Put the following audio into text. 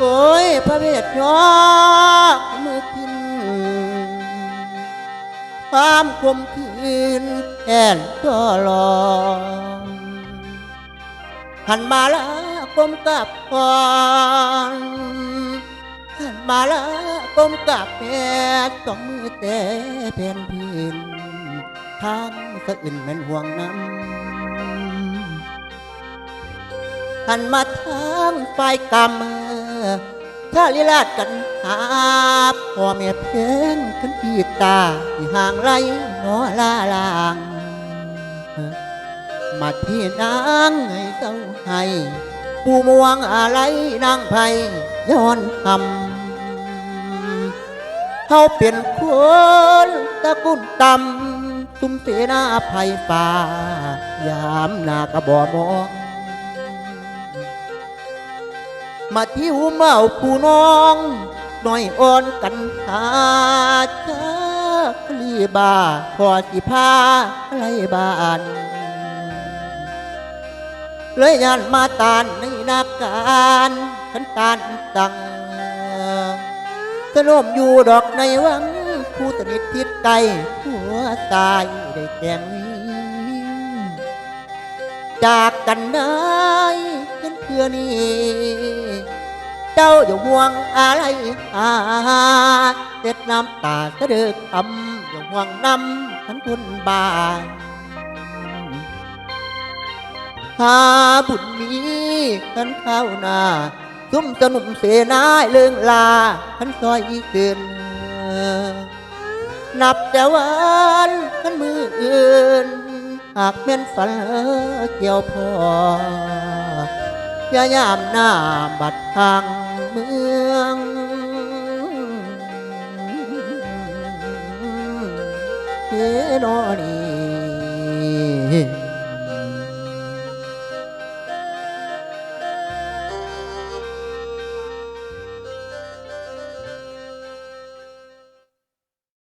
โอ้ยพระเวทยอมือขึ้นความคมคืนแอนก็รอหันมาละกลมกับก่อนหันมาละกลมกับแม่สองมือแต่แผ่นพื้นทางสะอื่นเหมือนห่วงน้ำหันมาทางไฟกำ ถ้าลิลาดกันหาพ่อแม่เพียงขันปีตาที่ห่างไรนอลาลาง มาที่นางให้เจ้าให้ผู้มวงอะไรนางไพย้อนคำเขาเป็นคนตะกุนตำตุ้มเสนาไพป่ายามนากระบอมอง มาที่หูเมาผู้น้องน่อยอ่อนกันหาเจ้าลีบาพอสิพาไรบ้านเลยยันมาตานในนาการขันตานตังสนมอยู่ดอกในวังผู้สนิททิดไกลหัวตายได้แกงวิงจากกันได้กันเพื่อนี้ จ้าอย่าห่วงอะไรอาเด็ดน้ำตาสะดือกทำอย่าห่วงน้ำขันคุณบานหาบุญมีขันข้าวนาซุ้มสนุมเสนาเลื่องลาขันซอยอีกเกินนับแต่วันขันมืออื่น หากเม่นฝันเกี่ยวพอยายามหน้าบัดทาง เฮโนนี